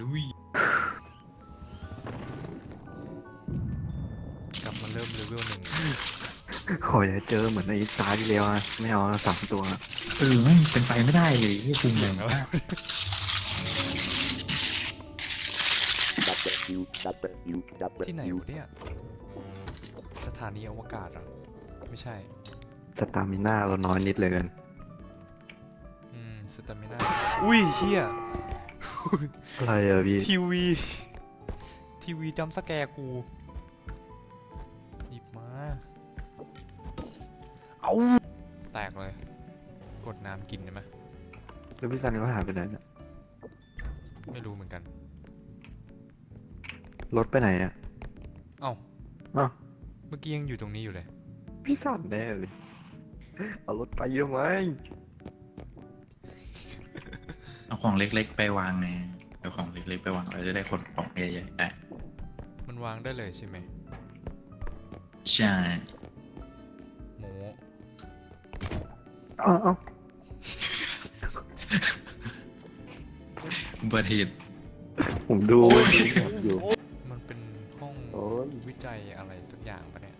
ลุยกลับมาเริ่มเลเวลหนึ่งขออย่าเจอเหมือนในตาที่แล้วอะไม่เอาสามตัวอะเออไม่เป็นไปไม่ได้เลยที่คุมแรงว่าที่ไหนวะเนี่ยสถานีอวกาศเหรอไม่ใช่ สตามิน่าเราน้อยนิดเลยกันอืมสตามิน่าอุ้ยเฮีย อะไรอะพี่ ทีวี ทีวีจำสแกร์กูหยิบมา เอาแตกเลย กดน้ำกินได้ไหมแล้วพี่ซันก็หายไปไหนเนี่ยไม่รู้เหมือนกัน รถไปไหนอะเอ้าอ้าวเมื่อกี้ยังอยู่ตรงนี้อยู่เลย พี่ซันแน่เลย เอารถไปทำไมเอา ของเล็กๆ ไปวางไงเอาของเล็กๆไปวางเราจะได้คนของใหญ่ๆได้มันวางได้เลยใช่ไหมใช่โมเอ้าเอ้าอุบัติเหตุผมดูโอ้ยอยู่ มันเป็นห้องโอ้ย วิจัยอะไรสักอย่างปะเนี่ย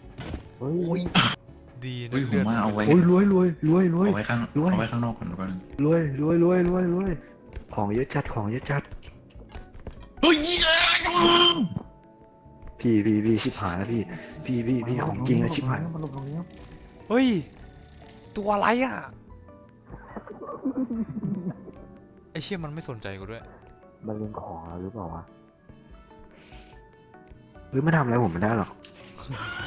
เฮ้ยดีนะอุ้ยผเลืมอดว่าเอาไว้ โอ้ยรวยรวยรวยรวยเอาไว้ข้างด้วยเอาไว้ข้างนอกก่อนก่อนรวยรวยรวยรวยรวย ของเยอะจัดของเยอะจัดเฮ้ยพี่พี่พี่ชิบหายแล้วพี่พี่พี่พี่ของจริงอะชิบหายเฮ้ย ตัวอะไรอะไอเชี่ยมันไม่สนใจกูด้วยมันเป็นของเราหรือเปล่าวะหรือไม่ทำอะไรผมไม่ได้หรอก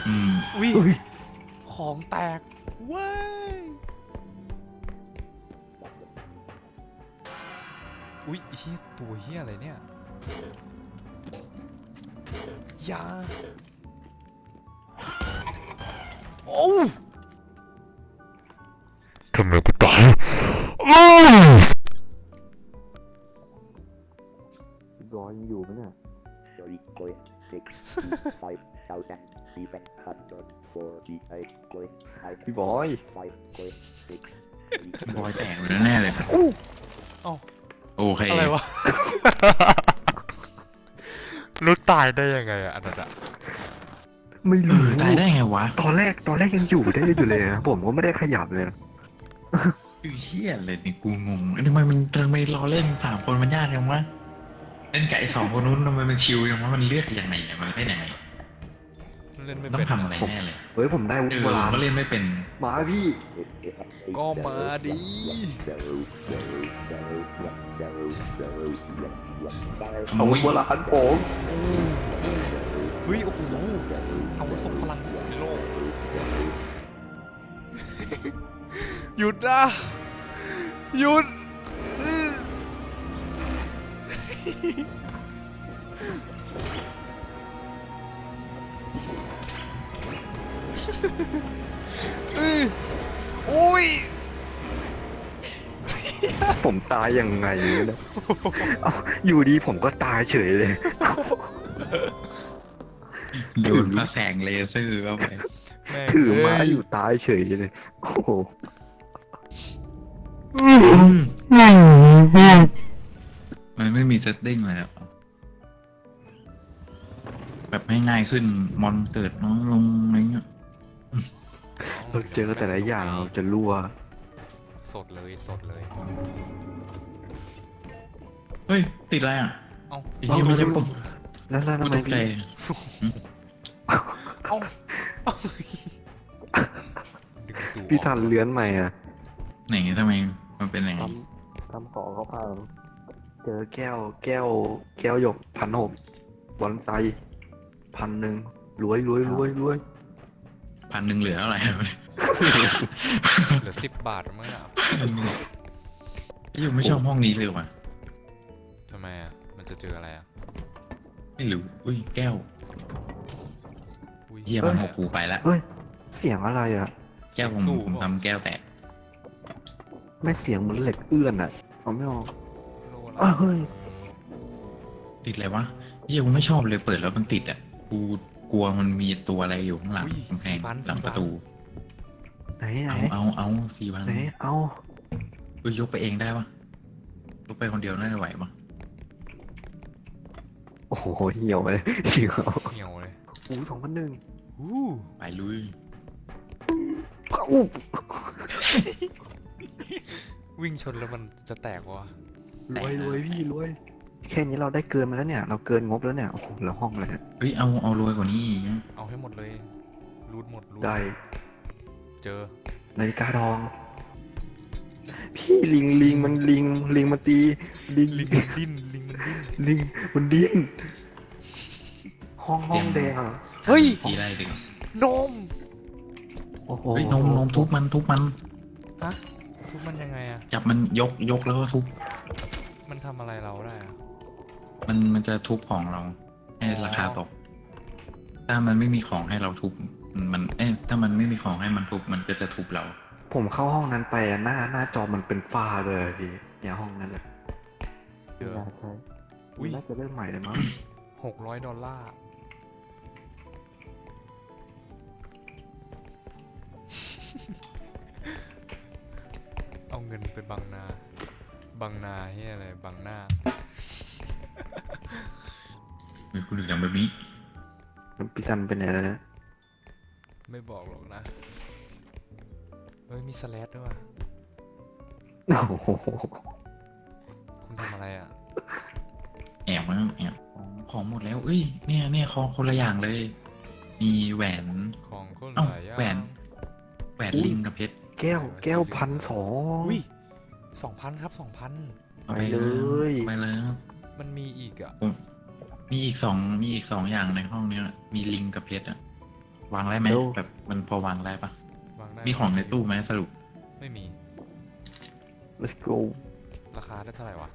อืม อุ้ยเฮ้ยของแตกเว้ย อุ้ยไอ้เฮียตัวเฮียอะไรเนี่ยอยาโอ้ทำไมกูตายรอยังอยู่ไหมเนี่ยพี่บอยบอยแตกไปแล้วแน่เลยเอ้า โอเค อะไรวะ รู้ตายได้ยังไงอะอันนั้นอะไม่เอรู้อตายได้ไงวะตอนแรกตอนแรกยังอยู่ได้อยู่เลยนะผมก็ไม่ได้ขยับเลยนะคือเฮี้ยเลยนี่กูงงทำไมมันทำไมเราเล่นสามคนมันยากจังวะเล่นไก่สองคนนู้นทำไมมันชิวจังวะมันเลือกยังไงเนี่ยมันได้ยังไง เล่นไม่ต้อเป็งนทำอะไรแน่เลยเฮ้ยผมได้วุเอฒิอโบราณก็เล่นไม่เป็น มาพี่ก็มาดิขเอาโมวุยฒิโบราณผมเฮ้ยโอ้โหเอาส่งพลังในโลกหยุดนะหยุด อื้ออื้อโอ้ยผมตายยังไงเนี่ยเอาอยู่ดีผมก็ตายเฉยเลย โดนพระแสงเลเซอร์เข้าไปแม่งถือไม้เอ้ยอยู่ตายเฉยเลย โอ้โหมันไม่มีเซตติ้งเลยหรอแบบให้ง่ายขึ้นมอนเกิดน้อยลงอะไรเงี้ย เราเจอแต่ละอย่างเราจะรั่ว สดเลยสดเลย เฮ้ย ติดอะไรอะเอ้าไอ้ที่ไม่ใช่ปุ่มแล้วแล้วกูทำไมตกใจ พี่เอ้าเอ้าดึงตัวพี่ทันเลื้อนใหม่อะไหนทำไมมันเป็นอย่างทนี้ำทำของเขาพังเจอแก้วแก้ว แก้วหยกพันหกบอลไซพันหนึ่งรวยรวยรวยรวย พันหนึ่งเหลือเท่าไหร่เหลือสิบบาทมั้งอะอยู่ไม่ชอบห้องนี้เลยว่ะทำไมอะ มันจะเจออะไรอะ ไม่รู้ อุ้ยแก้วอุ้ยเยี่ยมันหกกูไปละเฮ้ย เสียงอะไรอะ แก้วผมผมทำแก้วแตก ไม่เสียงเหมือนเหล็กเอื้อนอะเอาไม่ออกโลละอ้าวเฮ้ย ติดอะไรวะเยี่ยกูไม่ชอบเลยเปิดแล้วมันติดอะ กู กลัวมันมีตัวอะไรอยู่ข้างหลังกำแพงหลังประตู ไหนไหนเอาเอาเอาสี่พันไหนเอากูยกไปเองได้ปะยกไปคนเดียวน่าจะไหวปะโอ้โหเหี่ยวเลยเหี่ยวเหี่ยวเลยอู้สองพันหนึ่งอู้ไปลุยอู้วิ่งชนแล้วมันจะแตกวะรวยรวยพี่รวย แค่นี้เราได้เกินมาแล้วเนี่ย เราเกินงบแล้วเนี่ย โอ้โหแล้วห้องเลยเนี่ยเฮ้ยเอาเอารวยกว่านี้อีกนะเอาให้หมดเลย รูดหมดรูดได้เจอ นาฬิกาทอง พี่ลิงลิงมันลิงลิงมาตีลิงลิงมันดิ้นลิงมันดิ้นลิงมันดิ้นห้องห้องแดงอะเฮ้ย ทีไรดึกนมโอ้โหเฮ้ยนมนมทุบมันทุบมันฮะทุกมันยังไงอะจับมันยกยกแล้วก็ทุบมันทำอะไรเราได้อะ มันมันจะทุบของเรา ให้ราคาตก ถ้ามันไม่มีของให้เราทุบมันเอ๊ะถ้ามันไม่มีของให้มันทุบมันก็จะทุบเรา ผมเข้าห้องนั้นไปอะหน้าหน้าจอมันเป็นฟ้าเลยอะพี่เนี่ยห้องนั้นแหละเจอใช่อุ๊ย น่าจะเริ่มใหม่เลยมั้งหกร้อยดอลลาร์ เอาเงินไปบังนา บังนาเฮียอะไร บังหน้า มีคุณถึงทำแบบนี้พี่ซันเป็นไหนแล้วนะไม่บอกหรอกนะ เฮ้ย มีสแลดด้วยว่ะโอ้โหคุณทำอะไรอะ แอบมั้งแอบของของหมดแล้ว เอ้ย เนี่ยเนี่ยของคนละอย่างเลย มีแหวนของคนเอ้าหลายอย่างแหวนแหวนลิงกับเพชรแก้ว แก้วพันสอง อุ้ยสองพันครับสองพันอาไปเลยไปเลย มันมีอีกอะ มีอีกสองมีอีกสองอย่างในห้องเนี้ยมีลิงกับเพชรอะวางได้ไหมแบบมันพอวางได้ปะวางได้มีของในตู้ไหมสรุป ไม่มี let's go ราคาได้เท่าไหร่วะ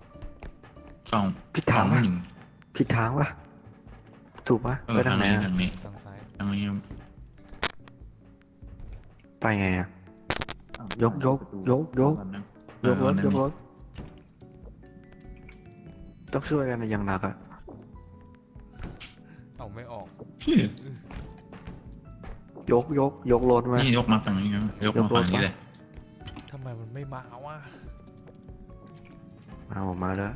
สองผิดสอทางงปะหนึ่งผิดทางปะถูกปะเอไปอทาทางงไหนนี้อะทางนี้ทางซ้ายทางนี้ไปไงอะยกยกยกยกเอยกอรถนั่นยกนี่รถ ต้องช่วยกันนะอย่างหนักอะเอาไม่ออกยกยกยกรถมา นี่ยกมาฝั่งนี้นะยกยมากรถฝั่งนี้ปะเลยทำไมมันไม่มาวะเอาออกมาแล้ว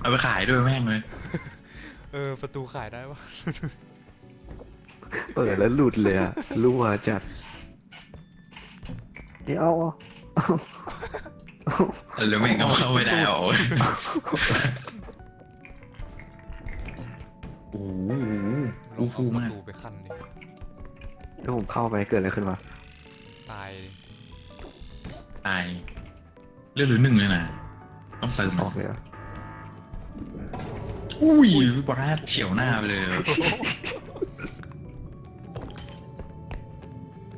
เอาไปขายด้วยแม่งเลย เออ ประตูขายได้ปะเปิดแล้วหลุดเลยอะรั่วจัดนี่เอาเอาเอา แล้วแม่งก็เข้าไม่ได้หรอโอ้โหลอู้องฟูเอาปมากระตูไปขั้นดิถ้าผมเข้าไปเกิดอะไรขึ้นวะตายตายเลือดเหลือหนึ่งเลยนะต้องเติมอนะอกเลยอะอุ้ยบอสเฉียวหน้าไปเลย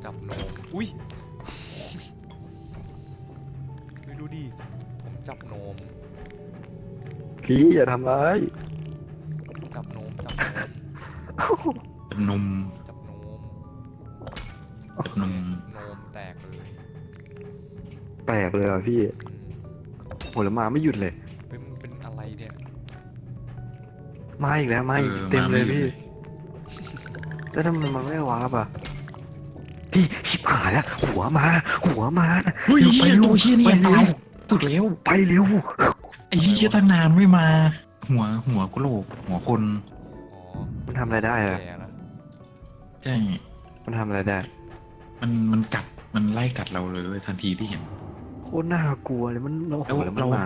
จับโนมอุ้ย พี่อย่าทำร้ายจับโนมจับโนมเป็นนมจับโนมเป็นนมโนมแตกเลยแปลกเลยอะพี่อืมโหแล้วมาไม่หยุดเลย เฮ้ยมันเป็นอะไรเนี่ยมาอีกแล้วมาอีกออเต็มเลยาไหพี่ แล้วทำไมมันไม่วาร์ปอะพี่ชิบหายแล้วหัวมา หัวมา เฮ้ยไปเชี่ยเร็ตัวเชี่ยนี่ไปยังเร็ตายวสุดแล้วไปเร็วไอ้เชี่ยตั้งนานไม่มา หัวหัวกุโหลกหัวคนอ๋อมันทำอะไรได้อะ แย่แล้วใช่มันทำอะไรได้มันมันกัดมันไล่กัดเราเลยเว้ยทันทีที่เห็น โคตรน่ากลัวเลยมันเราแล้วหัวแล้วมันเรามา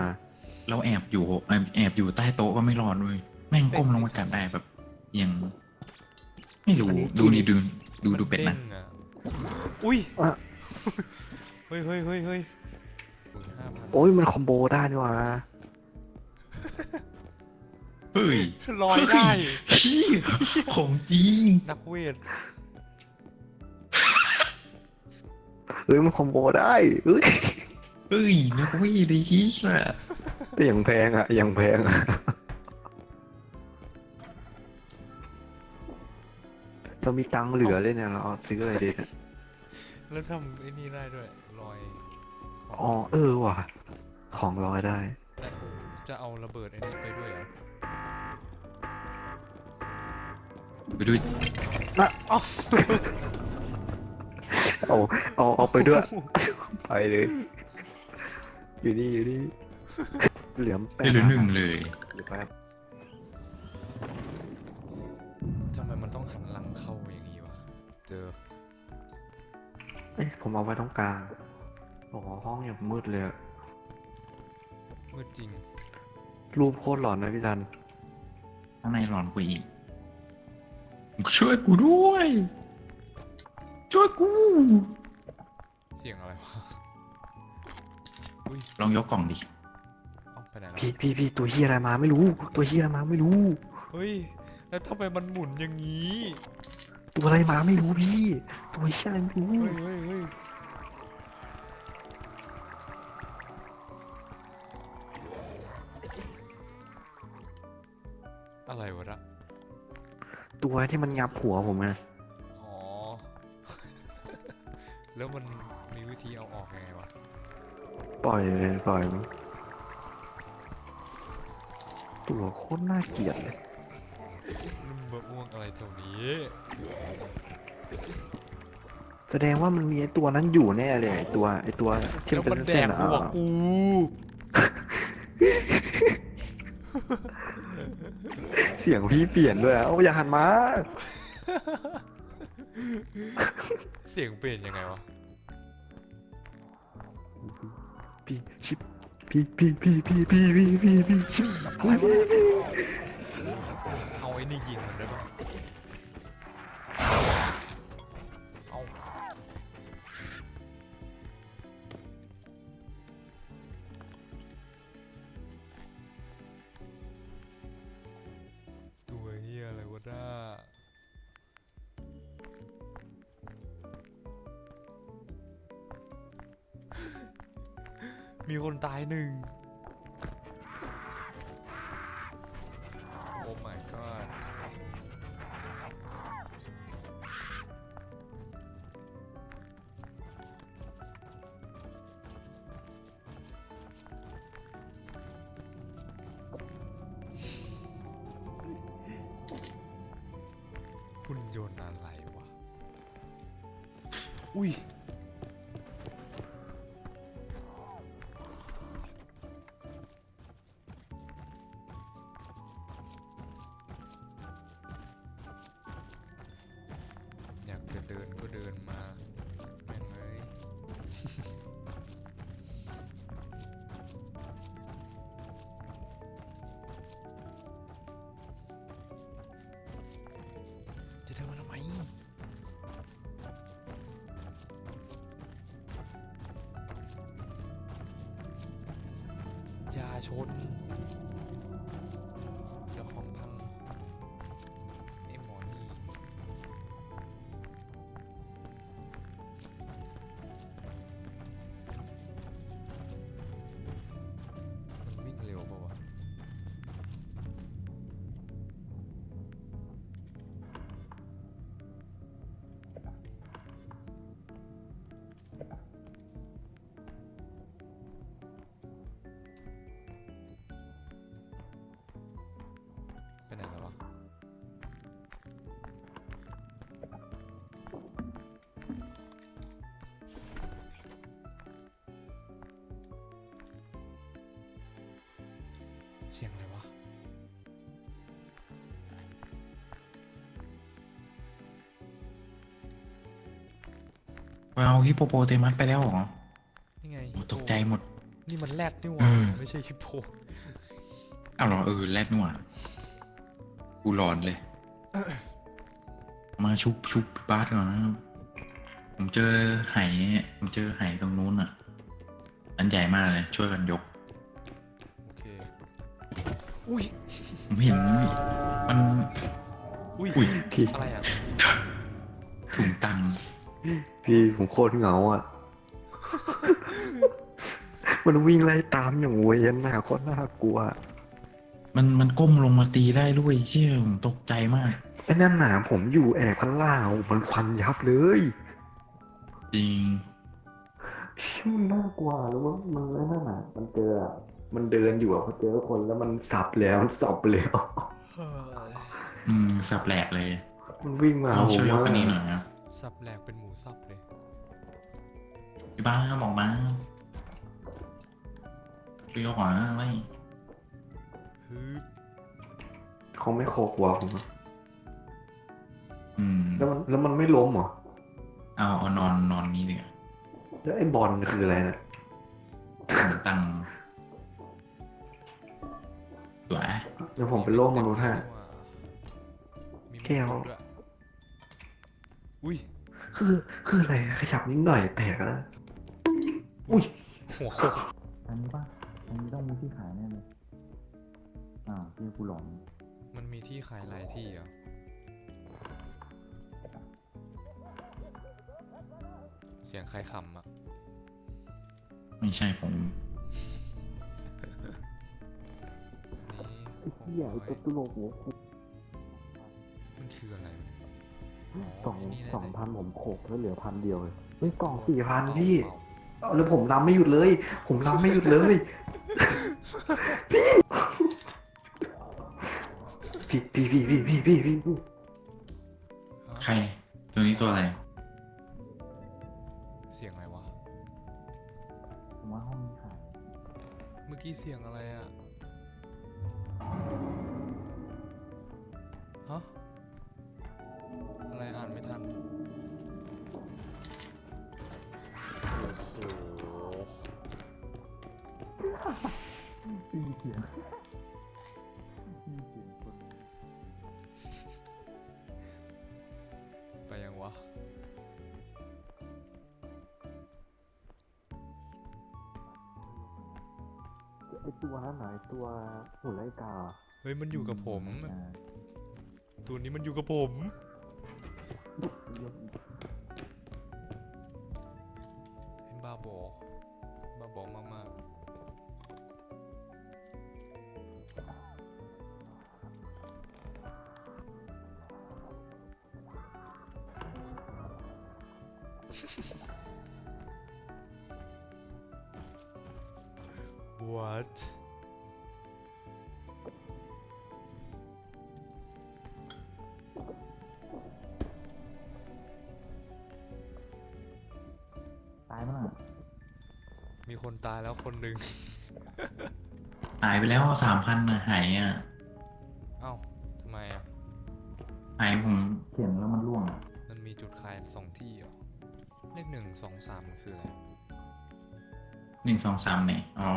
เราแอบอยู่แอบแอบอยู่ใต้โต๊ะก็ไม่รอดเลยแม่งก้มลงมากัดได้แบบยังไม่รู้ดูนี่ดูดูดูเป็ดนะ มังออุ้ยอะ เฮ้ยเฮ้ยเฮ้ยเฮ้ยห้าพันโอ้ยมันคอมโบได้นี่หว่า เฮ้ยลอยได้เฮ้ยของจริง นักเวทเฮ้ยมันคอมโบได้เฮ้ยเฮ้ยนึกว่าดีที่สุดอะแต่อย่างแพงอะอย่างแพงอะเรามีตังค์เหลือเลยเนี่ยเราเอาซื้ออะไรดีเนี่ยแล้วทำไอ้นี่ได้ด้วยลอยขงอ๋อเออว่ะ ของลอยได้แต่ จะเอาระเบิดไอ้นี่ไปด้วยเหรอไปดูเอาเอาเอาไปด้วย ไปเลย อยู่นี่อยู่นี่เหลือมแปดเหลือหนึ่งเลยเหลือแป๊บทำไมมันต้องหันหลังเข้าอย่างนี้วะ เจอ เอ้ยผมเอาไว้ตรงกลาง โอ้โหห้องอย่างมืดเลยอะมืดจริง รูปโคตรหลอนนะพี่จัน ข้างในหลอนกูอีก ช่วยกูด้วย ช่วยกู เสียงอะไรวะ อุ้ยลองยกกล่องดิ เอ้าไปไหนแล้วพี่พี่พี่ตัวเฮียอะไรมาไม่รู้ ตัวเฮียอะไรมาไม่รู้ เฮ้ย แล้วทำไมมันหมุนอย่างนี้ ตัวอะไรมาไม่รู้พี่ ตัวเฮียอะไรไม่รู้ เฮ้ยเฮ้ยเฮ้ย ตัวที่มันงับหัวผมไงอ๋อ แล้วมันมีวิธีเอาออกยังไงวะ ปล่อยเลยปล่อยมันตัวโคตรน่าเกลียดเลยนุ่มบะม่วงอะไรแถวนี้ แสดงว่ามันมีไอตัวนั้นอยู่แน่เลยไอตัวไอตัวที่แล้วมันมัเป็นนแดเส้กนๆอะหัวอะกู เสียงพี่เปลี่ยนด้วยอะเอาอย่าหันมา เสียงเปลี่ยนยังไงวะ พี่ชิบพี่พี่พี่พี่พี่พี่พี่พี่ชิบพี่พี่พี่เอาไอ้นี่ยิงมันได้ปะ ดามีคนตายหนึ่ง นยนอะไรวะ อุ้ย ชน สียงอะไรวะ เอาฮิปโปโปเตมัสไปแล้วเหรอนี่ไงโอ้ฮิปโปตกใจหมด นี่มันแรดนี่หอืว่ามไม่ใช่ฮิปโปอ้าวเหรอเออแรดนี่หว่ากูหลอนเลย มาชุบชุบบาสก่อนนะผมเจอไหผมเจอไหตรงนู้นอะ อันใหญ่มากเลย ช่วยกันยกโอเค อุ้ยผมเห็นมัน อุ้ยอุ้ย พี่อะไรอะถุงตังค์พี่ผมโคตรเหงาอะ มันวิ่งไล่ตามอย่างเวยนน่ะโคตรน่ากลัวมันมันก้มลงมาตีได้ด้วยเชี่ยผมตกใจมาก ไอ้นั่นหนาผมอยู่แอบข้างล่างมันฟันยับเลยจริง เชี่ยมันน่ากลัวแล้วว่ามันไอ้นั่นน่ะมันเจออะ มันเดินอยู่อะพอเจอคนแล้วมันสับแล้วมันสับแล้วอืมสับแหลกเลยมันวิ่งมาเราผช่วยมยกว่าอันนี้หน่อยนะสับแหลกเป็นหมูสับเลยพี่บ้านก็บอกมาเลี้ยวขวาไม่ฮึบเขาไม่โคกหัวผมอะอืมแล้วมันแล้วมันไม่ล้มเหรอเอาเอานอนนอนนี้ดีกว่าแล้วไอ้บอลคืออะไรเนี่ยผมตั้ง สวยเดี๋ยวผมเป็นโรคมนุษย์ฮะ มีแก้ว มนุษย์ด้วยอุ้ย คือคืออะไรอะขยับนิดหน่อยแตกแล้วอุ้ยหัวโขกอันนี้ป่ะอันนี้ต้องมีที่ขายแน่เลยอ้าวพี่กูหลงมันมีที่ขายหลายที่เหรอะเสียงใครขำอะ ไม่ใช่ผม นี่โอ้ยตุโลหัวมันคืออะไรวะสองไนี่แน่สองเลยพันผมโขกแล้วเหลือพันเดียวเลยเฮ้ยกล่องสี่พันเป่าพี่เป่าเอาแล้วผมรำไม่หยุดเลย ผมรำไม่หยุดเลย พี่พี่พี่พี่พี่พี่พี่พี่ใคร ตัวนี้ตัวอะไร เสียงอะไรวะ ผมว่าห้องนี้ขายเมื่อกี้เสียงอะไรอะ ฮะอะไรอ่านไม่ทัน โอ้โหพี่เสียงพี่เสียงคนไปยังวะ ไอตัวนั้นไหนตัวหุ่นไรกาเฮ้ยมันอยู่กับผม ตัวนี้มันอยู่กับผมเห็นบ้าบอ บ้าบอมากๆ What ต ตายแล้วคนหนึ่งหายไปแล้วสามพันอะหายอะเอ้าทำไมอะ หายผมเขียนแล้วมันร่วงอะมันมีจุดขายสองที่เหรอเลขหนึ่งสองสามมันคืออะไร หนึ่งสองสามเนี่ยอ๋อ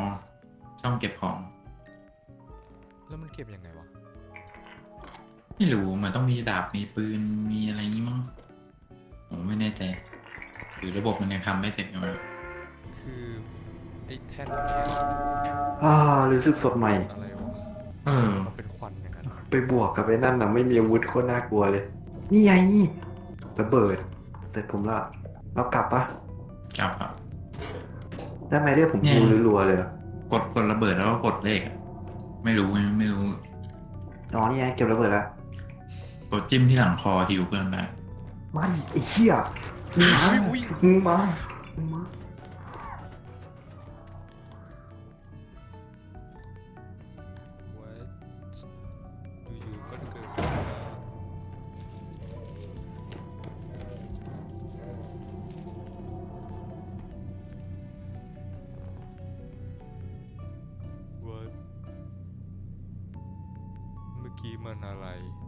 ช่องเก็บของ แล้วมันเก็บยังไงวะ ไม่รู้มันต้องมีดาบมีปืนมีอะไรนี้มั้งผมไม่แน่ใจหรือระบบมันยังทำไม่เสร็จอยู่มั้งคือ ไอ้แท่นเนี้ยอ่ารู้สึกสดใหม่ อะไรวะเออ มันเป็นควันอย่างนั้นไปบวกกับไอ้นั่นนะไม่มีอาวุธโคตรน่ากลัวเลย นี่ไงนี่ระเบิดเสร็จผมละเรากลับปะกลับอะได้ไหมเรียกผมเนี่ย ดูรัวๆเลยอะกดกดระเบิดแล้วก็กดเลขอะไม่รู้ไงไม่รู้อ๋อนี่ไงเก็บระเบิดแล้วกดจิ้มที่หลังคอฮิวเพื่อนได้ไม่ไอ้เหี้ยมึงมาอุ๊ยมึงมามึงมา 来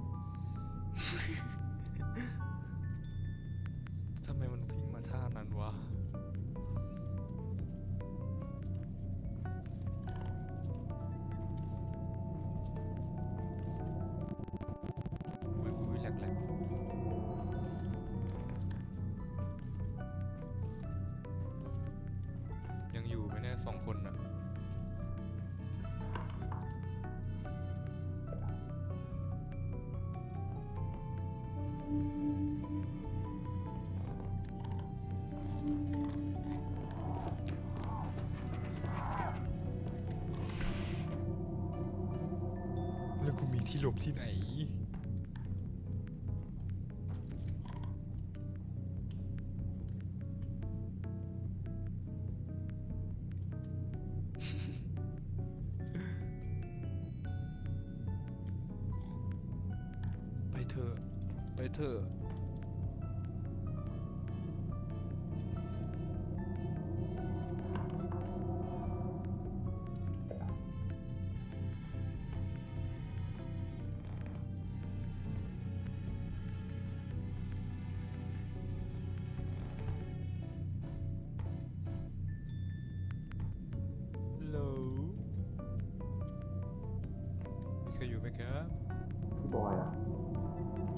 หลบที่ไหน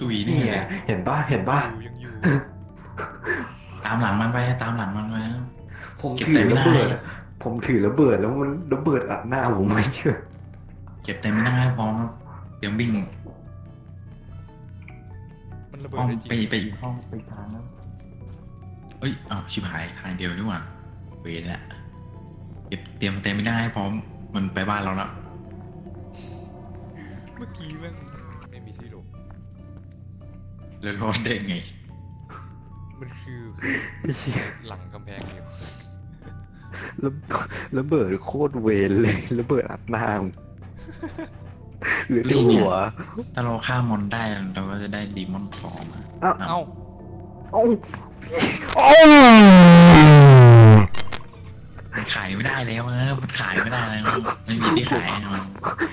ตุยนี่นี่ไงแหละเห็นป่ะเห็นป่ะอยู่ยังอยู่ ตามหลังมันไปตามหลังมันไป ผมเก็บถืใจอไม่ระได้ เบิดผมถือระเบิดแล้วมันระเบิดอัดหน้าผมไม่เชื่อเก็บแต่ไม่ได้พร้อมเดี๋ยววิ่งมันระเบิดห้องได้จไปริงไปอีกห้องไปทางนั้นเอ้ยอ้าวชิบหายทางเดียวนี่หว่าเวรละเก็บเตรียมเต็มไม่ได้พร้อมมันไปบ้านเราแล้วเมื่อกี้แม่งไม่มีที่หลบ แล้วรอดได้ไง มันคือไอ้เชี่ยหลังกำแพงอยู่ระระเบิดโคตรเวรเลยระเบิดอัดหน้าผมเหลือแต่หัวถ้าเราฆ่ามอนได้เราก็จะได้ดีมอนฟอร์มอะเอ้าเอ้าเอ้าเอ้ามันขายไม่ได้แล้วเออมันขายไม่ได้แล้วไม่มีที่ขายให้มัน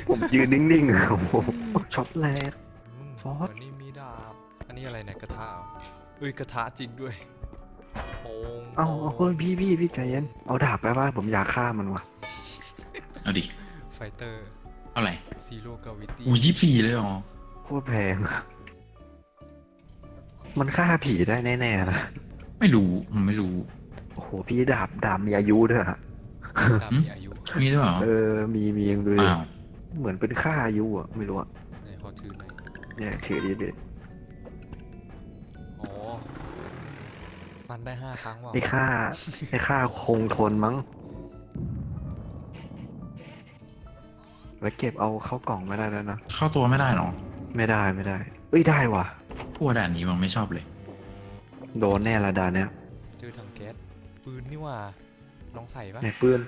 ผมยืนนิ่งๆอะผมช็อตแรกอืมฟอสอันนี้มีดาบอั นนี้อะไรเนี่ยกระทะเหรอเอ้ยกระทะจริงด้วยโป่งเอ้าเอาเฮ้ยพี่พี่พี่ใจเย็น เอาดาบไปว่าผมอยากฆ่ามันว่ะ เอาดิ ไฟเตอร์เท่าไหร่ซีโร่กาวิตี้อู้ยี่สี่เลยเหรอ โคตรแพงอะมันฆ่าผีได้แน่ๆนะ ไม่รู้ผมไม่รู้ โอ้โห พี่ดาบดาบมีอายุด้วยอะดาบมีอายุมีด้วยเหรอ เออ มีมียังดูดิอ้าว เหมือนเป็นค่าอายุอะไม่รู้อะไหนเขาถือหน่อยเนี่ยถือดิเด็ด มันได้ห้าครั้งว่ะไอ้ค่าไอ้ค่าคงทนมั้ง แล้วเก็บเอาเข้ากล่องไม่ได้แล้วนะ เข้าตัวไม่ได้หรอไม่ได้ไม่ได้เอ้ยได้ว่ะ พวกด่านนี้มันไม่ชอบเลย โดนแน่ละดานเนี้ยเจอถังแก๊สปืนนี่หว่าลองใส่ปะไหนปืน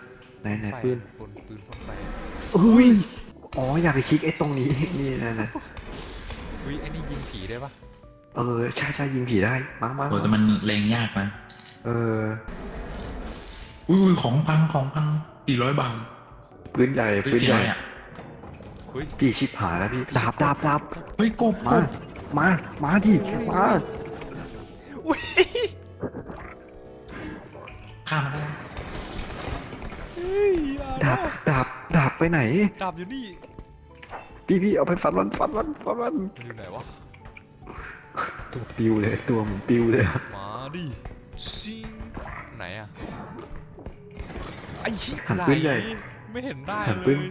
ไหนไหนไฟปืนปืนปืนพ่นไฟอุ้ยอ๋ออยากไปคลิกไอ้ตรงนี้นี่นะนะอุ้ยไอ้นี่ยิงผีได้ปะ เออใช่ใช่ยิงผีได้มั้งมั้งโอ้แต่มันเลงยากนะเอออุ้ยอุ้ยของพังของพังสี่ร้อยบาทปืนใหญ่เฮ้ยปืนเสียใหอะญ่ไรอะเฮ้ยพี่ชิบหายแล้วพี่ดาบดาบดาบเฮ้ยกบกมาบมา มาดิมาอุ้ยข้ามมาได้เฮ้ยอย่าดาบดาบดาบไปไหน ดาบอยู่นี่ พี่พี่เอาไปฟันมันฟันมันฟันมันมันอยู่ไหนวะ ตัวปิวเลยตัวผมปิวเลยมาดิชิงไหนอะไอ้ชิบหันปืนใหญ่ ไม่เห็นได้หันเลปืนย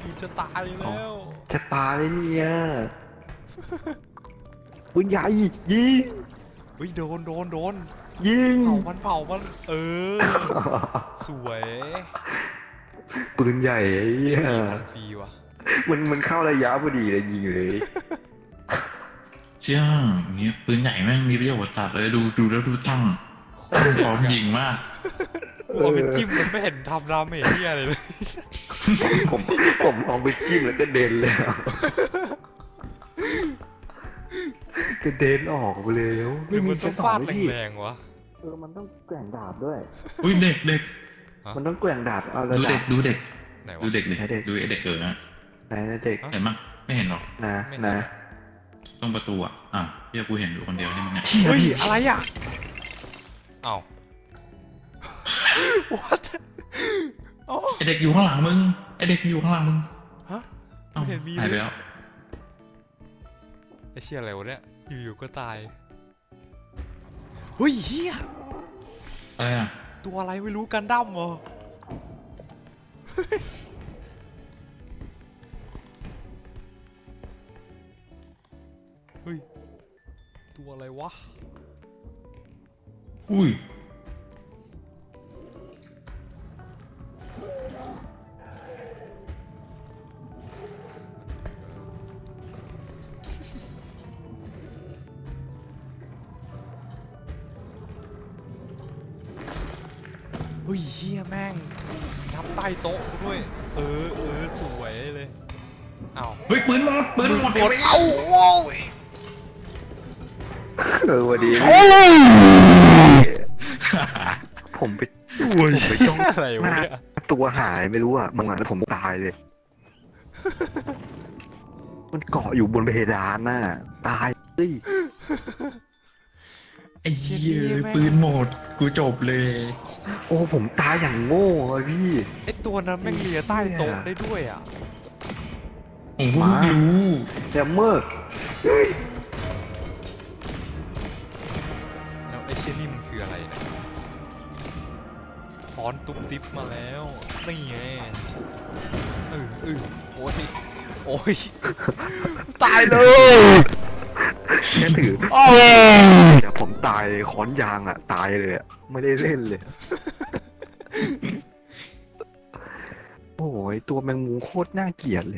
อยู่จะตายแล้วจะตายเลยเนี่ยปืนใหญ่ยิงเฮ้ยโดนโดนโดนยิง เผามันเผามันเออ สวยปืนใหญ่ไอ้เหี้ยฟรีว่ะมันมันเข้าระยะพอดีเลยยิงเลย เชื่อนี่ปืนใหญ่แม่งมีประโยชน์จัดเลยดูดูแล้วดูตั้งพร้อมยิงมากเอาไปจิ้มมันไม่เห็นทำดาเมจที่อะไรเลยผมผมเอาไปจิ้มแล้วก็เด็นเลยอะกระเด็นออกไปเลยแล้วหรือมันต้องแค่ฟาดวิธีแรงๆวะ เออมันต้องแกว่งดาบด้วย อุ้ยเด็กเด็กฮะ มันต้องแกว่งดาบเอาแล้วดูดาเด็บ กดูเด็ก ไหนวะ ดูเด็กดิไหนเด็ก ดูไอเด็กเกิดอะไหนนะเด็กเห็นมั้ยไม่เห็นหรอกนะไม่เห็น นะ ตรงประตูอะอะพี่กูเห็นอยู่คนเดียวนี่มันเนี่ยเชี่ยเฮ้ยพี่อะไรอะ เอ้า what เอ้าไอเด็กอยู่ข้างหลังมึงไอเด็กอยู่ข้างหลังมึงฮะเอ้าไม่เห็นมีหายไปเลยแล้วไอเชี่ยอะไรวะเนี่ย อยู่ๆก็ตาย เฮ้ยเฮียอะไรอะตัวอะไรไม่รู้กันดั้มเหรอ เฮ้ย ตัวอะไรวะ อุ้ย เฮ้ยเฮียแม่งทับใต้โต๊ะกูด้วย เออเออสวยเลยเอ้าเฮ้ยปืนหมดปืนหมดหมดเอ้าโว้ย เออวันดีผมไปผมไปจ้องอะไรวะเนี่ยตัวหายไม่รู้อะมันเหมือนผมตายเลย มันเกาะอยู่บนเพดานน่ะ ตายเฮ้ยไอ้เหี้ยปืนหมด กูจบเลย โอ้ผมตายอย่างโง่เลยพี่ไอตัวนั้นแม่งเลียใต้โต๊ะได้ด้วยอะผมก็เพิ่งรู้แฮมเมอร์ เชี่ยนี่มันคืออะไรเนี่ยถอนตุ๊บติ๊บมาแล้วนี่ไงเออเออโอ้ยโอ้ยตายเลย แค่ถือโอ้ย เดี๋ยวผมตายเลยค้อนยางอะ ตายเลยอะไม่ได้เล่นเลย โอ้ยตัวแมงมุมโคตรน่าเกลียดเลย